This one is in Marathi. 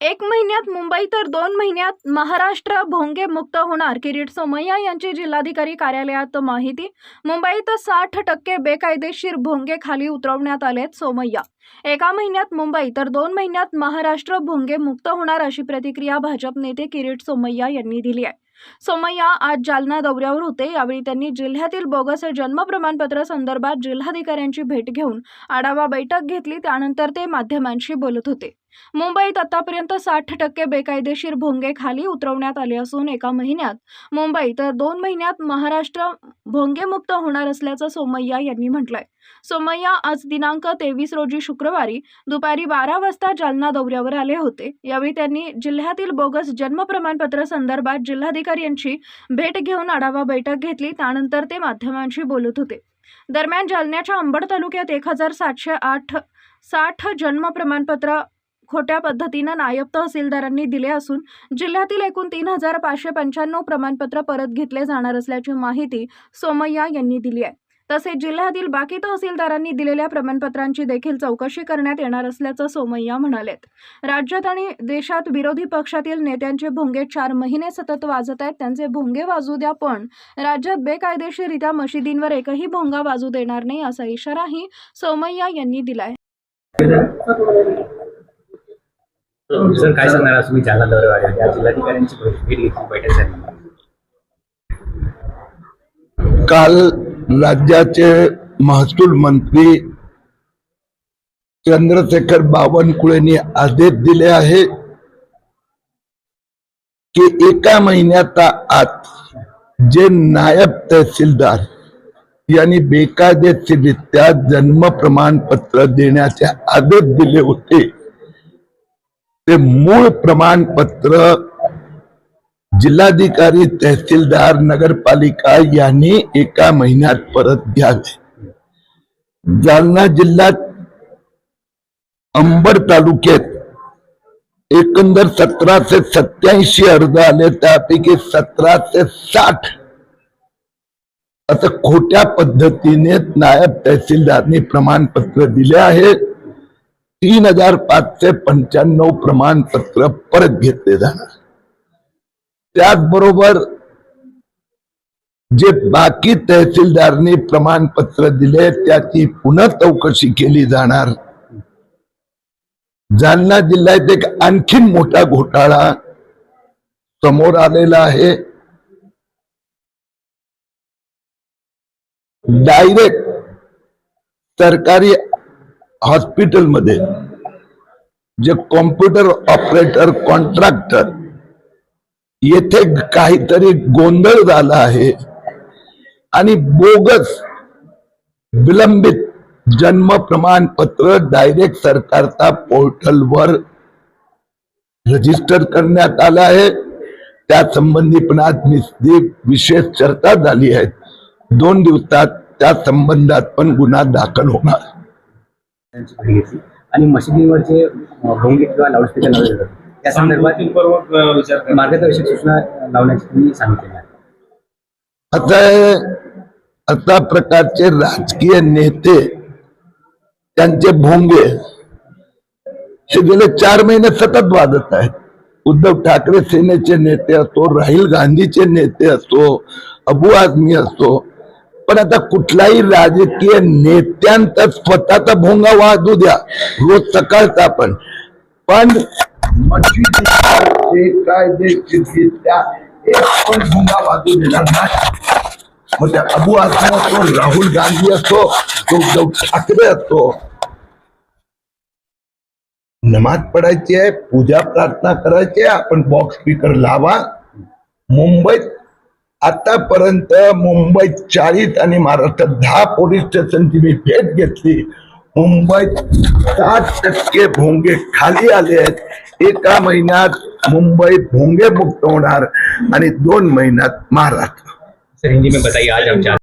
एक महिन्यात मुंबई तर दोन महिन्यात महाराष्ट्र भोंगे मुक्त होणार. किरीट सोमय्या यांची जिल्हाधिकारी कार्यालयात माहिती. मुंबईत साठ टक्के बेकायदेशीर भोंगे खाली उतरवण्यात आलेत सोमय्या. एका महिन्यात मुंबई तर दोन महिन्यात महाराष्ट्र भोंगे मुक्त होणार अशी प्रतिक्रिया भाजप नेते किरीट सोमय्या यांनी दिली आहे. सोमय्या आज जालना दौऱ्यावर होते. यावेळी त्यांनी जिल्ह्यातील बोगस जन्म प्रमाणपत्र संदर्भात जिल्हाधिकाऱ्यांची भेट घेऊन आढावा बैठक घेतली. त्यानंतर ते माध्यमांशी बोलत होते. मुंबईत आतापर्यंत साठ टक्के बेकायदेशीर भोंगे खाली उतरवण्यात आले असून एका महिन्यात मुंबई तर दोन महिन्यात महाराष्ट्र भोंगेमुक्त होणार असल्याचं सोमय्या यांनी म्हटलंय. सोमय्या आज दिनांक तेवीस रोजी शुक्रवारी दुपारी बारा वाजता जालना दौऱ्यावर आले होते. यावेळी त्यांनी जिल्ह्यातील बोगस जन्म प्रमाणपत्र संदर्भात जिल्हाधिकारी यांची भेट घेऊन आढावा बैठक घेतली. त्यानंतर ते माध्यमांशी बोलत होते. दरम्यान जालन्याच्या अंबड तालुक्यात एक हजार सातशे आठ साठ जन्म प्रमाणपत्र खोट्या पद्धतीनं नायब तहसीलदारांनी दिले असून जिल्ह्यातील एकूण तीन हजार पाचशे पंच्याण्णव प्रमाणपत्र परत घेतले जाणार असल्याची माहिती सोमय्या यांनी दिली आहे. तसेच जिल्ह्यातील बाकी तहसीलदारांनी दिलेल्या प्रमाणपत्रांची देखील चौकशी करण्यात येणार असल्याचं सोमय्या म्हणालेत. राज्यात आणि देशात विरोधी पक्षातील नेत्यांचे भोंगे चार महिने सतत वाजत आहेत. त्यांचे भोंगे वाजू द्या पण राज्यात बेकायदेशीरित्या मशिदींवर एकही भोंगा वाजू देणार नाही असा इशाराही सोमय्या यांनी दिलाय. सर काय सांगणार? आज तुम्ही जालना दौऱ्यावर त्या जिल्हाधिकाऱ्यांची भेट घेतली बैठक झाली. काल राज्याचे महसूल मंत्री चंद्रशेखर बावनकुळेंनी आदेश दिले आहे की एका महिन्याचा आत जे नायब तहसीलदार यांनी बेकायदेशीररित्या जन्म प्रमाणपत्र देण्याचे आदेश दिले होते ते मूळ प्रमाणपत्र जिल्हाधिकारी तहसीलदार नगरपालिका यांनी एका महिन्यात परत घ्यावे. जालना जिल्ह्यात अंबड तालुक्यात एकंदर सतराशे सत्याऐंशी अर्ज आले त्यापैकी सतराशे साठ असं खोट्या पद्धतीने नायब तहसीलदारनी प्रमाणपत्र दिले आहे. तीन हजार पाचशे पंच्याण्णव प्रमाणपत्र परत घेतले जाणार. त्याचबरोबर जे बाकी तहसीलदारनी प्रमाणपत्र दिले त्याची पुन्हा चौकशी केली जाणार. जालना जिल्ह्यात एक आणखीन मोठा घोटाळा समोर आलेला आहे. डायरेक्ट सरकारी हॉस्पिटलमध्ये जे कॉम्प्युटर ऑपरेटर कॉन्ट्रॅक्टर येथे काहीतरी गोंधळ झाला आहे आणि बोगस विलंबित जन्म प्रमाणपत्र डायरेक्ट सरकारचा पोर्टलवर रजिस्टर करण्यात आलं आहे. त्या संबंधी पण आज विशेष चर्चा झाली आहे. दोन दिवसात त्या संबंधात पण गुन्हा दाखल होणार. भेट घेतली. आणि मशिदींवर जे भोंगे किंवा लाऊडस्पीकर लावले जातात त्या संदर्भात मार्गदर्शक सूचना लावण्याची तुम्ही सांगितलेलं आहे. आता अशा प्रकारचे राजकीय नेते त्यांचे भोंगे हे गेले चार महिने सतत वाजत आहेत. उद्धव ठाकरे सेनेचे नेते असो राहुल गांधीचे नेते असो अबू आझमी असो पण आता कुठलाही राजकीय नेत्यांचा स्वतःचा भोंगा वाजू द्या. रोज सकाळचा पण. पण भोंगा वाजू देणार नाही. मग त्या अबू आझमी असतो राहुल गांधी असो तो ठाकरे असतो नमाज पडायची आहे पूजा प्रार्थना करायची आहे आपण बॉक्स स्पीकर लावा. मुंबईत आतापर्यंत मुंबईत चाळीस आणि महाराष्ट्रात दहा पोलीस स्टेशनची मी भेट घेतली. मुंबईत सात टक्के भोंगे खाली आले आहेत. एका महिन्यात मुंबई भोंगे मुक्त होणार आणि दोन महिन्यात महाराष्ट्र. सर हिंदी में बताइए आज हम